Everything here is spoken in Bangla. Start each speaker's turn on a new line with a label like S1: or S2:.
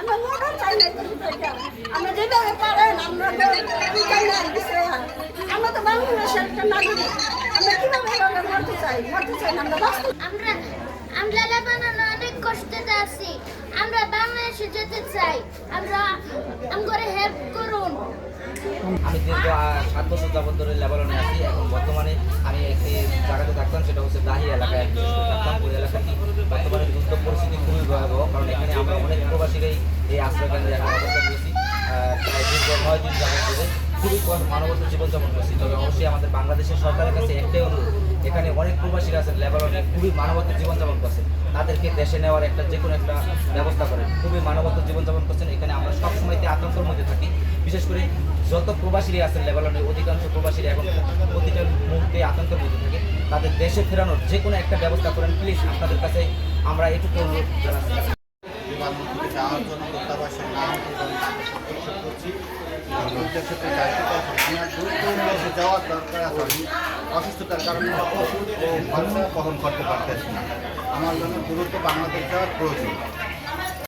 S1: আমরা মোটর চাই না। আমরা যেভাবে পারেন আমরা তো এই চাই না, আমরা তো বাংলাদেশের একটা নাগরিক। আমরা কীভাবে মরতে চাই? মরতে চাই না আমরা বাঁচতে
S2: আমরা আমরা লেবাননে অনেক কষ্টে আছি। আমরা বাংলাদেশে যেতে চাই। আমরা আমগরে হেল্প করুন।
S3: আমি দীর্ঘ সাত বছর যাবত ধরে লেবাননে আছি। এখন বর্তমানে আমি একটি জায়গাতে থাকতাম সেটা হচ্ছে দাহি এলাকায় আমি বিশেষ করে থাকতাম ওই এলাকাটি বর্তমানে যুদ্ধ পরিস্থিতি খুবই ভয়াবহ কারণ এখানে আমরা অনেক প্রবাসীরাই এই আশ্রয় কেন্দ্রে এখন অবস্থান দীর্ঘ নয় দিন যাবত ধরে খুবই মানবত জীবনযাপন করছি। তবে অবশ্যই আমাদের বাংলাদেশের সরকারের কাছে একটাই অনুরোধ, এখানে অনেক প্রবাসীরা আছেন, লেবাননে খুবই মানবত জীবনযাপন করছে তাদেরকে দেশে নেওয়ার একটা যে কোনো একটা ব্যবস্থা করেন। খুবই মানবত জীবনযাপন করছেন, এখানে আমরা সবসময়তে আতঙ্কের মধ্যে থাকি। বিশেষ করে যত প্রবাসীরা আছেন লেবাননের অধিকাংশ প্রবাসীরা এখন প্রতিটা মুহূর্তে আতঙ্কের মধ্যে থাকে। তাদের দেশে ফেরানোর যে কোনো একটা ব্যবস্থা করেন প্লিজ আপনাদের কাছে আমরা এটুকু অনুরোধ জানাচ্ছি।
S4: যাওয়ার জন্য দূতাবাসের নাম এবং আমার অসুস্থতার কারণে ও খরচা বহন করতে পারতেছি না। আমার জন্য গুরুত্ব বাংলাদেশ যাওয়ার প্রয়োজন।